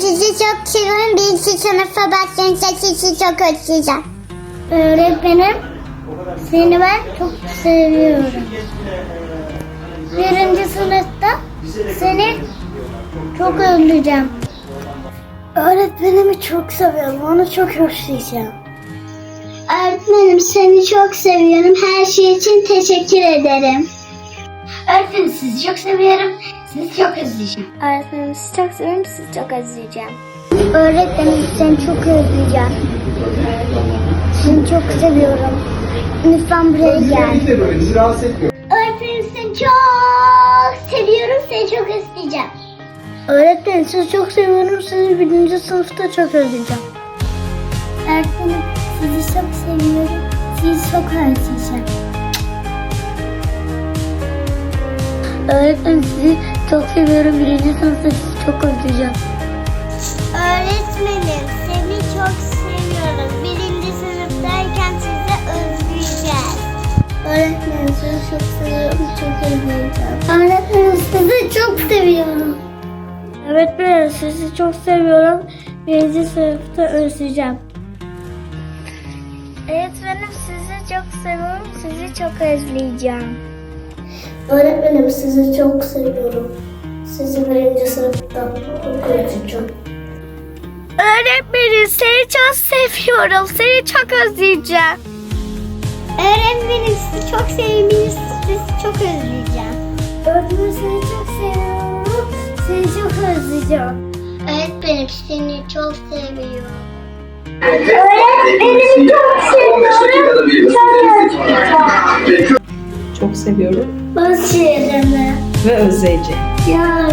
çok seviyorum. Birinci sınıfa başlayınca sizi çok özleyeceğim. Öğretmenim seni ben çok seviyorum. Birinci sınıfta seni çok özleyeceğim. Öğretmenimi çok seviyorum. Onu çok özleyeceğim. Öğretmenim seni çok seviyorum. Her şey için teşekkür ederim. Öğretmenim sizi çok seviyorum. Sizi çok özleyeceğim. Öğretmenim sizi çok seviyorum. Sizi çok özleyeceğim. Öğretmenim seni çok özleyeceğim. Seni çok seviyorum. Lütfen buraya gel. Kesinlikle böyle bizi rahatsız etmiyor. Öğretmenim seni çok seviyorum. Seni çok özleyeceğim. Öğretmenim sizi çok seviyorum. Sizi birinci sınıfta çok özleyeceğim. Öğretmenim sizi çok seviyorum. Sizi çok özleyeceğim. Öğretmenim sizi çok seviyorum. Birinci sınıfta sizi çok özleyeceğim. Öğretmenim seni çok seviyorum. Birinci sınıftayken sizi özleyeceğiz. Öğretmenim sizi çok seviyorum. Çok özleyeceğim. Öğretmenim sizi çok seviyorum. Öğretmenim sizi çok seviyorum. Birinci sınıfta özleyeceğim. Öğretmenim sizi çok seviyorum. Sizi çok özleyeceğim. Öğretmenim sizi çok seviyorum. Sizi birinci sınıfta çok özleyeceğim. Öğretmenim seni çok seviyorum. Seni çok özleyeceğim. Öğretmenim sizi çok seviyorum. Sizi çok özleyeceğim. Öğretmenim seni çok seviyorum. Seni çok özleyeceğim. Öğretmenim seni çok seviyorum. Öğretmenim çok 15 dakikada seviyorum. Basirimi ve özleyeceğim. yarısını